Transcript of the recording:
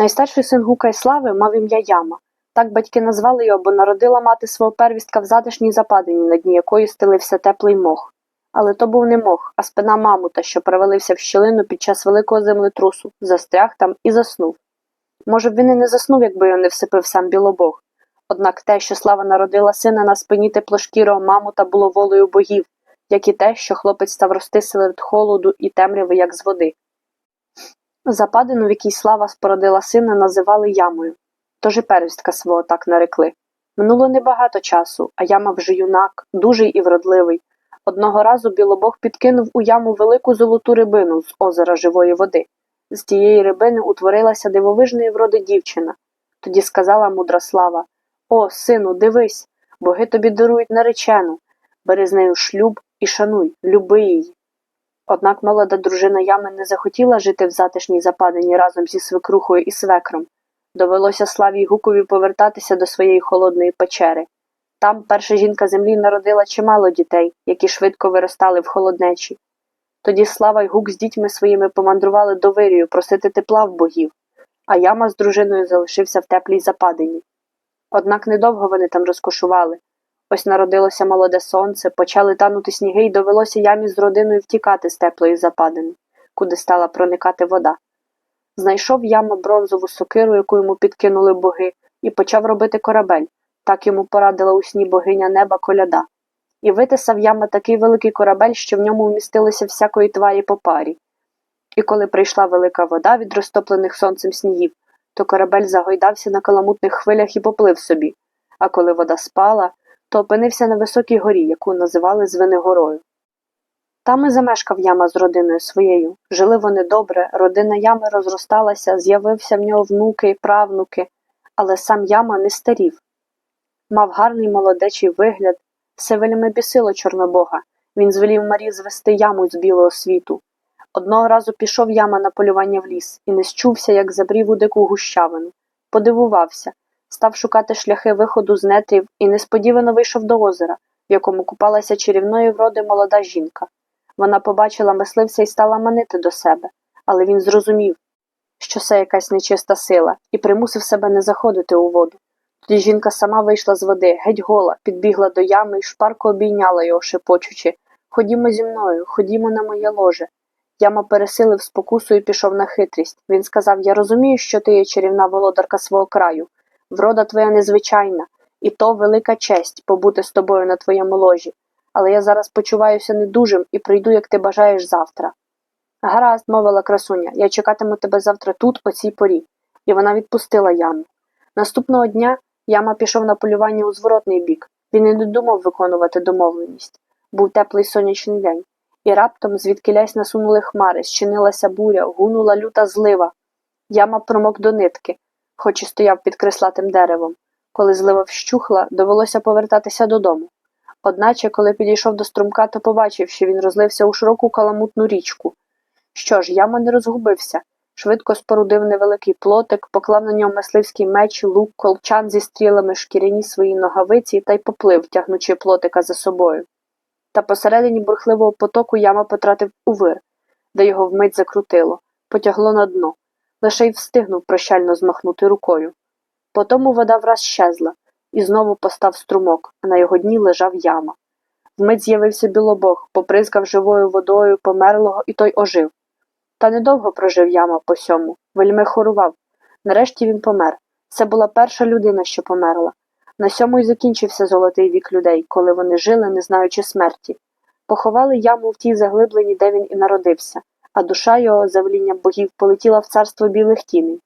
Найстарший син Гука й Слави мав ім'я Яма. Так батьки назвали його, бо народила мати свого первістка в затишній западині, на дні якої стелився теплий мох. Але то був не мох, а спина мамута, що провалився в щілину під час великого землетрусу, застряг там і заснув. Може б він і не заснув, якби його не всипив сам білобог. Однак те, що слава народила сина на спині теплошкірого мамута, було волею богів, як і те, що хлопець став рости серед холоду і темряви, як з води. Западину, в якій слава спородила сина, називали ямою. Тож і первістка свого так нарекли. Минуло небагато часу, а яма вже юнак, дужий і вродливий. Одного разу білобог підкинув у яму велику золоту рибину з озера живої води. З тієї рибини утворилася дивовижної вроди дівчина. Тоді сказала мудра слава О, сину, дивись, боги тобі дарують наречену. Бери з нею шлюб і шануй, люби її. Однак молода дружина ями не захотіла жити в затишній западині разом зі свекрухою і свекром. Довелося Славі Гукові повертатися до своєї холодної печери. Там перша жінка землі народила чимало дітей, які швидко виростали в холоднечі. Тоді Слава й Гук з дітьми своїми помандрували до Вирію просити тепла в богів, а яма з дружиною залишився в теплій западині. Однак недовго вони там розкошували. Ось народилося молоде сонце, почали танути сніги, і довелося ямі з родиною втікати з теплої западини, куди стала проникати вода. Знайшов яма бронзову сокиру, яку йому підкинули боги, і почав робити корабель. Так йому порадила у сні богиня неба коляда. І витисав яма такий великий корабель, що в ньому вмістилося всякої тварі по парі. І коли прийшла велика вода від розтоплених сонцем снігів, то корабель загойдався на каламутних хвилях і поплив собі, а коли вода спала, то опинився на високій горі, яку називали Звенигорою. Там і замешкав яма з родиною своєю. Жили вони добре, родина ями розросталася, з'явився в нього внуки, правнуки, але сам яма не старів. Мав гарний молодечий вигляд, все вельми бісило Чорнобога. Він звелів Марі звести яму з білого світу. Одного разу пішов яма на полювання в ліс і не счувся, як забрів у дику гущавину. Подивувався, став шукати шляхи виходу з нетрів і несподівано вийшов до озера, в якому купалася чарівної вроди молода жінка. Вона побачила мисливця і стала манити до себе, але він зрозумів, що це якась нечиста сила, і примусив себе не заходити у воду. Тоді жінка сама вийшла з води, геть гола, підбігла до ями і шпарко обійняла його, шепочучи Ходімо зі мною, ходімо на моє ложе. Яма пересилив спокусу і пішов на хитрість. Він сказав Я розумію, що ти є чарівна володарка свого краю. Врода твоя незвичайна, і то велика честь побути з тобою на твоєму ложі. Але я зараз почуваюся недужим і прийду, як ти бажаєш завтра. Гаразд, мовила красуня, я чекатиму тебе завтра тут, о цій порі. І вона відпустила яму. Наступного дня яма пішов на полювання у зворотний бік. Він і не думав виконувати домовленість. Був теплий сонячний день, і раптом звідкилясь насунули хмари, щинилася буря, гунула люта злива. Яма промок до нитки, хоч і стояв під креслатим деревом. Коли злива вщухла, довелося повертатися додому. Одначе, коли підійшов до струмка, то побачив, що він розлився у широку каламутну річку. Що ж, яма не розгубився. Швидко спорудив невеликий плотик, поклав на нього мисливський меч, лук, колчан зі стрілами, шкіряні свої ногавиці та й поплив, тягнучи плотика за собою. Та посередині бурхливого потоку яма потратив у вир, де його вмить закрутило, потягло на дно, лише й встигнув прощально змахнути рукою. Потому вода враз щезла, і знову постав струмок, а на його дні лежав яма. Вмить з'явився білобог, попризкав живою водою померлого, і той ожив. Та недовго прожив яма по сьому, вельми хорував. Нарешті він помер. Це була перша людина, що померла. На сьому й закінчився золотий вік людей, коли вони жили, не знаючи смерті. Поховали яму в тій заглиблені, де він і народився, а душа його, за велінням богів, полетіла в царство білих тіней.